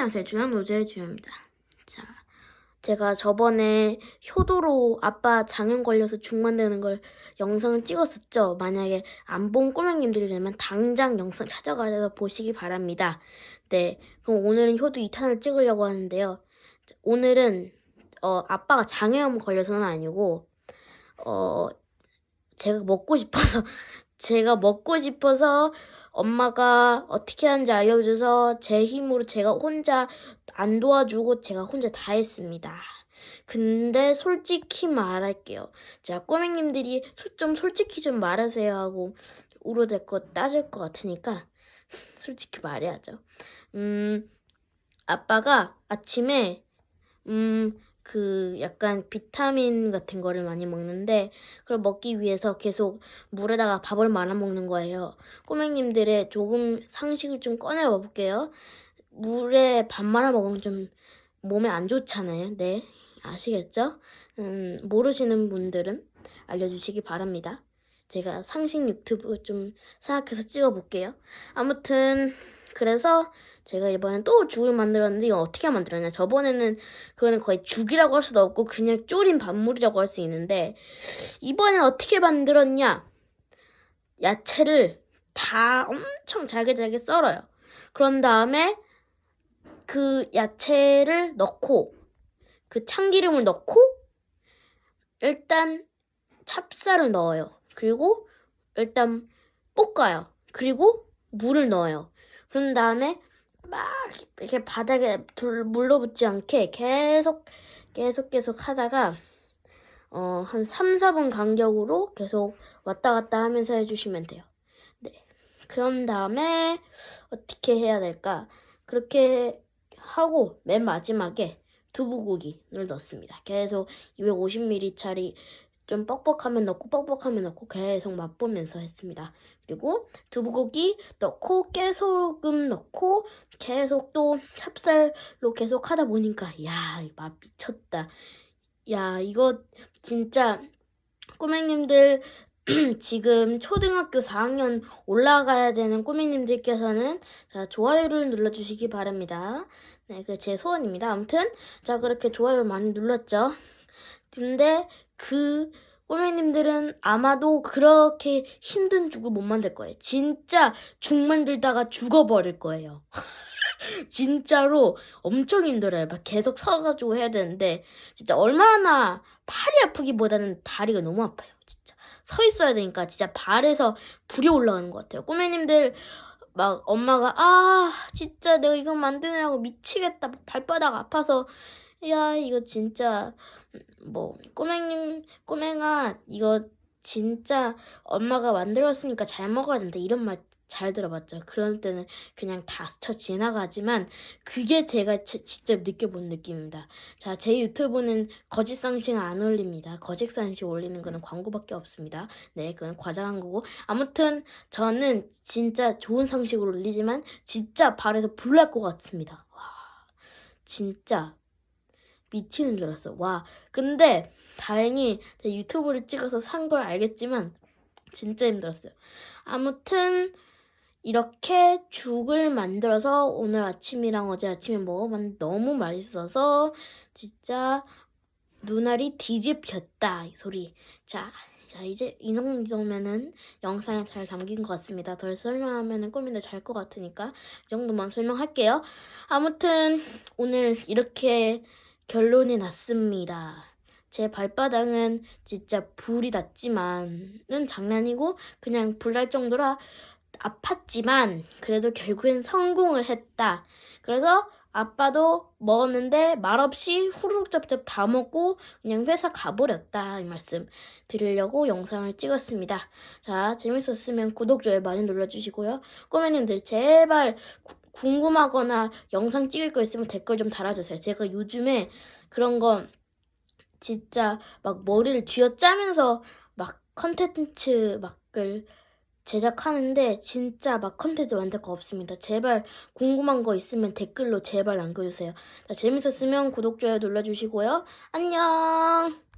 안녕하세요. 주연노조의 주연입니다. 자, 제가 저번에 효도로 아빠 장염 걸려서 죽 만드는 걸 영상을 찍었었죠. 만약에 안 본 꼬맹님들이라면 당장 영상 찾아가서 보시기 바랍니다. 네, 그럼 오늘은 효도 2탄을 찍으려고 하는데요. 오늘은 어, 아빠가 장염 걸려서는 아니고 어, 제가 먹고 싶어서 제가 먹고 싶어서 엄마가 어떻게 하는지 알려줘서 제 힘으로 제가 혼자 안 도와주고 제가 혼자 다 했습니다. 근데 솔직히 말할게요. 자, 꼬맹님들이 솔- 좀 솔직히 좀 말하세요 하고 울어댈 거 따질 것 같으니까 솔직히 말해야죠. 음, 아빠가 아침에 음, 그 약간 비타민 같은 거를 많이 먹는데 그걸 먹기 위해서 계속 물에다가 밥을 말아 먹는 거예요. 꼬맹님들의 조금 상식을 좀 꺼내 볼게요. 물에 밥 말아 먹으면 좀 몸에 안 좋잖아요. 네. 아시겠죠? 음, 모르시는 분들은 알려주시기 바랍니다. 제가 상식 유튜브 좀 생각해서 찍어 볼게요. 아무튼, 그래서 제가 이번엔 또 죽을 만들었는데 이거 어떻게 만들었냐. 저번에는 그거는 거의 죽이라고 할 수도 없고 그냥 졸인 밥물이라고 할 수 있는데 이번엔 어떻게 만들었냐. 야채를 다 엄청 잘게 잘게 썰어요. 그런 다음에 그 야채를 넣고 그 참기름을 넣고 일단 찹쌀을 넣어요. 그리고 일단 볶아요. 그리고 물을 넣어요. 그런 다음에 막 이렇게 바닥에 둘 물러붙지 않게 계속 계속 계속 하다가 어, 한 3, 4분 간격으로 계속 왔다 갔다 하면서 해주시면 돼요. 네. 그런 다음에 어떻게 해야 될까? 그렇게 하고 맨 마지막에 두부고기를 넣습니다. 계속 250ml짜리 좀 뻑뻑하면 넣고 뻑뻑하면 넣고 계속 맛보면서 했습니다. 그리고 두부고기 넣고 깨소금 넣고 계속 또 찹쌀로 계속 하다 보니까 야, 이맛 미쳤다. 야, 이거 진짜 꼬맹님들 지금 초등학교 4학년 올라가야 되는 꼬맹님들께서는 자, 좋아요를 눌러주시기 바랍니다. 네, 그 제 소원입니다. 아무튼 자 그렇게 좋아요 많이 눌렀죠. 근데 그 꼬맹님들은 아마도 그렇게 힘든 죽을 못 만들 거예요. 진짜 죽 만들다가 죽어버릴 거예요. 진짜로 엄청 힘들어요. 막 계속 서가지고 해야 되는데 진짜 얼마나 팔이 아프기보다는 다리가 너무 아파요. 진짜 서 있어야 되니까 진짜 발에서 불이 올라가는 것 같아요. 꼬매님들 막 엄마가 아 진짜 내가 이거 만드느라고 미치겠다 발바닥 아파서 야 이거 진짜 뭐 꼬맹님 꼬맹아 이거 진짜 엄마가 만들었으니까 잘 먹어야 된다 이런 말 잘 들어봤죠. 그런 때는 그냥 다 스쳐 지나가지만 그게 제가 제- 직접 느껴본 느낌입니다. 자, 제 유튜브는 거짓 상식 안 올립니다. 거짓 상식 올리는 거는 광고밖에 없습니다. 네, 그건 과장한 거고. 아무튼 저는 진짜 좋은 상식으로 올리지만 진짜 발에서 불 날 것 같습니다. 와, 진짜 미치는 줄 알았어. 와, 근데 다행히 유튜브를 찍어서 산 걸 알겠지만 진짜 힘들었어요. 아무튼 이렇게 죽을 만들어서 오늘 아침이랑 어제 아침에 먹어봤는데 너무 맛있어서 진짜 눈알이 뒤집혔다 이 소리. 자, 자 이제 이 정도면은 영상에 잘 담긴 것 같습니다. 덜 설명하면은 꼬민들 잘것 같으니까 이 정도만 설명할게요. 아무튼 오늘 이렇게 결론이 났습니다. 제 발바닥은 진짜 불이 났지만은 장난이고 그냥 불 날 정도라 아팠지만 그래도 결국엔 성공을 했다. 그래서 아빠도 먹었는데 말없이 후루룩 짭짭 다 먹고 그냥 회사 가버렸다 이 말씀 드리려고 영상을 찍었습니다. 자 재밌었으면 구독 좋아요 많이 눌러주시고요. 꼬매님들 제발 구- 궁금하거나 영상 찍을 거 있으면 댓글 좀 달아주세요. 제가 요즘에 그런 거 진짜 막 머리를 쥐어짜면서 막 컨텐츠 막을 제작하는데 진짜 막 컨텐츠 만들 거 없습니다. 제발 궁금한 거 있으면 댓글로 제발 남겨주세요. 자, 재밌었으면 구독, 좋아요 눌러주시고요. 안녕!